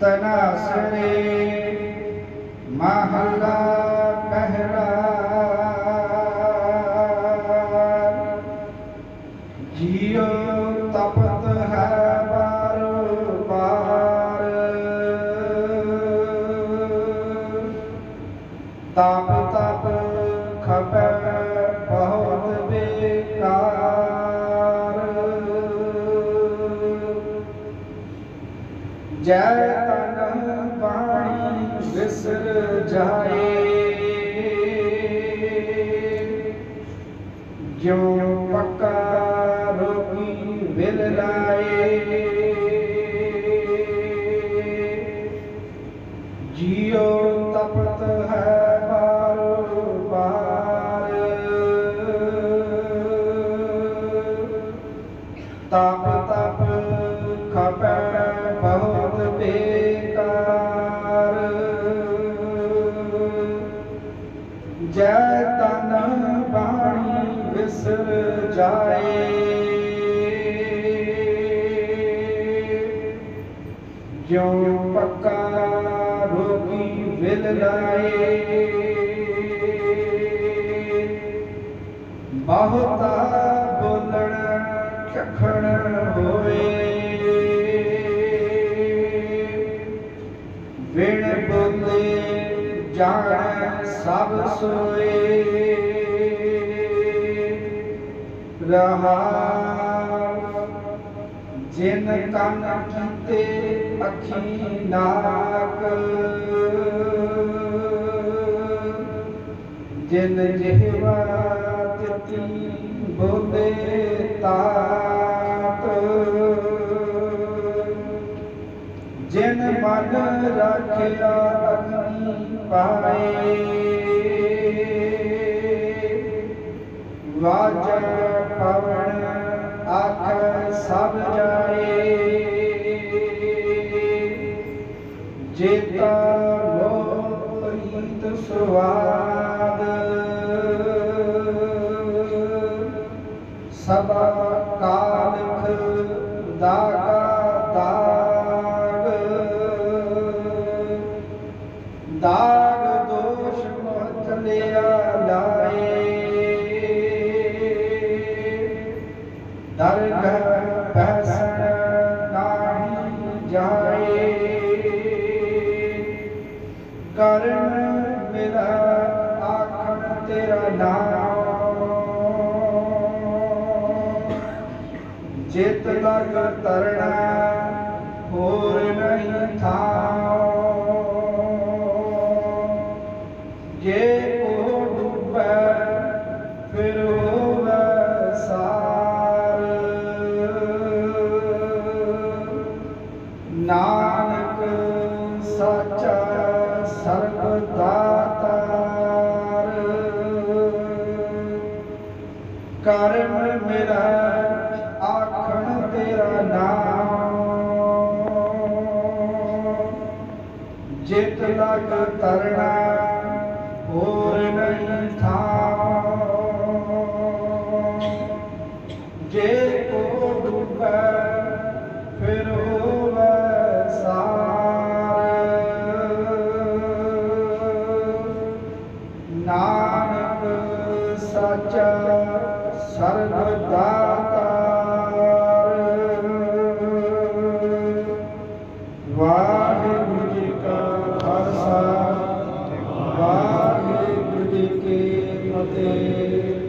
ਤਨਾਸਰੇ ਮਹਲਾ ਪਹਿਲਾ। ਜੀਉ ਤਪਤ ਹੈ ਬਾਰ ਬਾਰ। ਤਪ ਤਪ ਖਪੈ ਜੈ ਤਨ ਬਾਣੀ ਵਿਸਰ ਜਾਏ। ਜਿਉ ਜਾਏ। ਜਿਉ ਪੱਕਾ ਰੋਗੀ ਵਿਲ ਲਾਏ। ਬਹੁਤਾ ਬੋਲਣ ਚਖਣ ਹੋਏ। ਵਿਣ ਬੋਲੇ ਜਾਣ ਸਭ ਸੋਏ। ਰਹਾ ਜਿਨ ਕੰਨ ਕੀਤੇ ਅੱਖੀ ਨਾਕ ਜਿਨ ਜਿਹਵਾ ਤਿਤੀ ਬੋਲੇ ਤਾਤ ਜਿਨ ਮਨ ਰੱਖਿਆ ਅਗਨੀ ਪਾਏ ਵਾਜਾ ਪਵਨ ਆਖ ਸਭ ਜਾਏ। ਜੇਤਾ ਮੋਹ ਪ੍ਰੀਤ ਸੁਆਦ ਸਭਾ ਚਿਤ ਲਗ ਤਰਣਾ ਹੋਰ ਨਹੀਂ ਥਾਉ। ਜੇ ਉਹ ਡੁੱਬੈ, ਫਿਰ ਹੋਵੇ ਸਾਰ। ਨਾਨਕ ਸਾਚਾ ਸਰਬ ਦਾਤਾਰ। ਕਰਮ ਮੇਰਾ ਤਿਲਕ ਕਰਣਾ ਹੋਰ ਨਹੀਂ ਥਾਉ ਜੇ ਕੋ ਡੁੱਬੈ, ਫਿਰ ਹੋਵੇ ਸਾਰ। ਨਾਨਕ ਸਾਚਾ ਸਰਬ ਦਾਤਾ